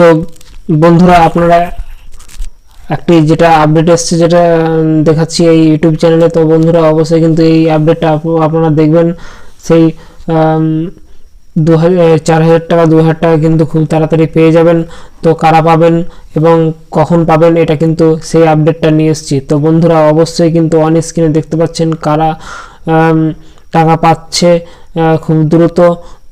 তো বন্ধুরা, আপনারা একটি যেটা আপডেট এসছে যেটা দেখাচ্ছি এই ইউটিউব চ্যানেলে তো বন্ধুরা অবশ্যই কিন্তু এই আপডেটটা আপ- আপনারা দেখবেন। সেই দু চার হাজার টাকা, দু হাজার টাকা কিন্তু খুব তাড়াতাড়ি পেয়ে যাবেন। তো কারা পাবেন এবং কখন পাবেন, এটা কিন্তু সেই আপডেটটা নিয়ে এসেছি। তো বন্ধুরা, অবশ্যই কিন্তু অন স্ক্রিনে দেখতে পাচ্ছেন কারা টাকা পাচ্ছে খুব দ্রুত।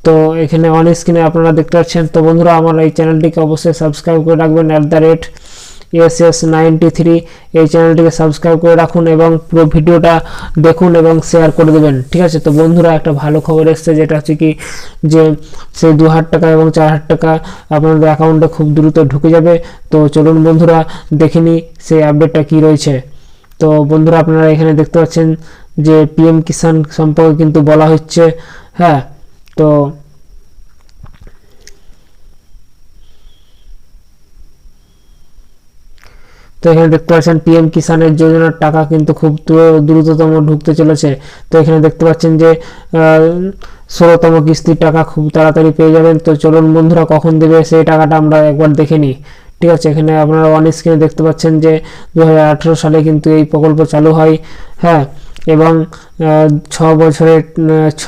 তো এখানে অন স্ক্রিনে আপনারা দেখতে পাচ্ছেন। তো বন্ধুরা, আমার এই চ্যানেলটিকে অবশ্যই সাবস্ক্রাইব করে রাখবেন at the rate S S ninety three এই চ্যানেলটিকে সাবস্ক্রাইব করে রাখুন এবং পুরো ভিডিওটা দেখুন এবং শেয়ার করে দেবেন। ঠিক আছে? তো বন্ধুরা, একটা ভালো খবর এসছে, যেটা হচ্ছে কি, যে সেই দু হাজার টাকা এবং চার হাজার টাকা আপনাদের অ্যাকাউন্টে খুব দ্রুত ঢুকে যাবে। তো চলুন বন্ধুরা, দেখে নিই সেই আপডেটটা কী রয়েছে। তো বন্ধুরা, আপনারা এখানে দেখতে পাচ্ছেন যে পিএম কিষাণ সম্পর্কে কিন্তু বলা হচ্ছে হ্যাঁ তো তো এখানে দেখতে পাচ্ছেন পিএম কিষানের যোজনার টাকা কিন্তু খুব দ্রু- দ্রুততম ঢুকতে চলেছে। তো এখানে দেখতে পাচ্ছেন যে ষোলোতম কিস্তির টাকা খুব তাড়াতাড়ি পেয়ে যাবেন। তো চলুন বন্ধুরা কখন দেবে সেই টাকাটা আমরা একবার দেখে নিই। ঠিক আছে, এখানে আপনারা অন স্ক্রিনে দেখতে পাচ্ছেন যে দু হাজার আঠারো সালে কিন্তু এই প্রকল্প চালু হয়। হ্যাঁ এবং ছ বছরের ছ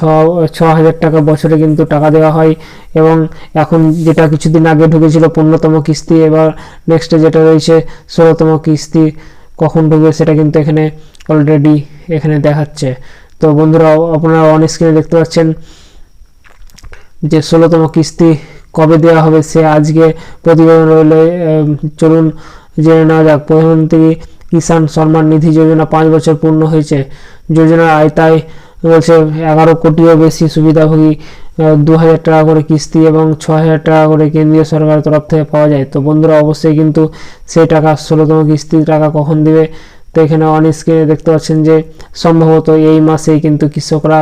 ছ হাজার টাকা বছরে কিন্তু টাকা দেওয়া হয় এবং এখন যেটা কিছুদিন আগে ঢুকেছিল পনেরোতম কিস্তি, এবার নেক্সটে যেটা রয়েছে ষোলোতম কিস্তি, কখন ঢুকবে সেটা কিন্তু এখানে অলরেডি এখানে দেখাচ্ছে। তো বন্ধুরা, আপনারা অন স্ক্রিনে দেখতে পাচ্ছেন যে ষোলোতম কিস্তি কবে দেওয়া হবে, সে আজকে প্রতিবেদন রইলে চলুন জেনে নেওয়া যাক। প্রধানমন্ত্রী কিষাণ সম্মান নিধি যোজনা পাঁচ বছর পূর্ণ হয়েছে। যোজনার আয়তায় রয়েছে এগারো কোটিও বেশি সুবিধাভোগী দু হাজার টাকা করে কিস্তি এবং ছ হাজার টাকা করে কেন্দ্রীয় সরকারের তরফ থেকে পাওয়া যায়। তো বন্ধুরা, অবশ্যই কিন্তু সেই টাকা, ষোলোতম কিস্তির টাকা কখন দিবে? তো এখানে অন স্ক্রিনে দেখতে পাচ্ছেন যে সম্ভবত এই মাসেই কিন্তু কৃষকরা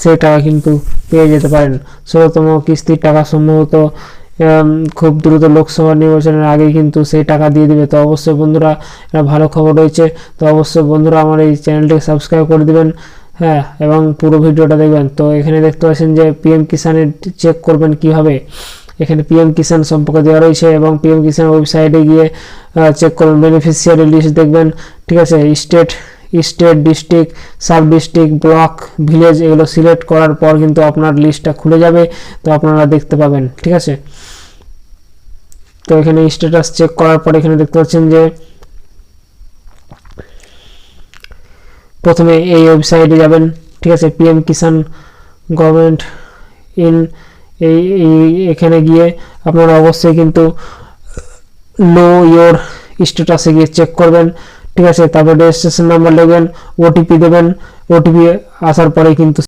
সেই টাকা কিন্তু পেয়ে যেতে পারেন। ষোলোতম কিস্তির টাকা সম্ভবত খুব দ্রুত লোকসভা নির্বাচনের আগেই কিন্তু সেই টাকা দিয়ে দিবে। তো অবশ্যই বন্ধুরা এটা ভালো খবর রয়েছে। তো অবশ্যই বন্ধুরা আমার এই চ্যানেলটিকে সাবস্ক্রাইব করে দিবেন হ্যাঁ এবং পুরো ভিডিওটা দেখবেন। তো এখানে দেখতে পাচ্ছেন যে পিএম কিষানের চেক করবেন কীভাবে। এখানে পিএম কিষাণ সম্পর্কে দেওয়া রয়েছে এবং পিএম কিষাণ ওয়েবসাইটে গিয়ে চেক করবেন। বেনিফিশিয়ারি লিস্ট দেখবেন, ঠিক আছে? State state district, sub district, block, village এগুলো সিলেক্ট করার পর কিন্তু আপনার লিস্টটা খুলে যাবে। তো আপনারা দেখতে পাবেন, ঠিক আছে? তো এখানে স্ট্যাটাস চেক করার পর এখানে দেখতে পাচ্ছেন যে প্রথমে এই ওয়েবসাইটে যাবেন, ঠিক আছে? পিএম কিষাণ গভর্নমেন্ট ইন এই এখানে গিয়ে আপনারা অবশ্যই কিন্তু নো ইয়োর স্ট্যাটাসে গিয়ে চেক করবেন। ঠিক আছে তারপর রেজিস্ট্রেশন নাম্বার দেবেন ওটিপি দেবেন ওটিপি আসার পরে কিন্তু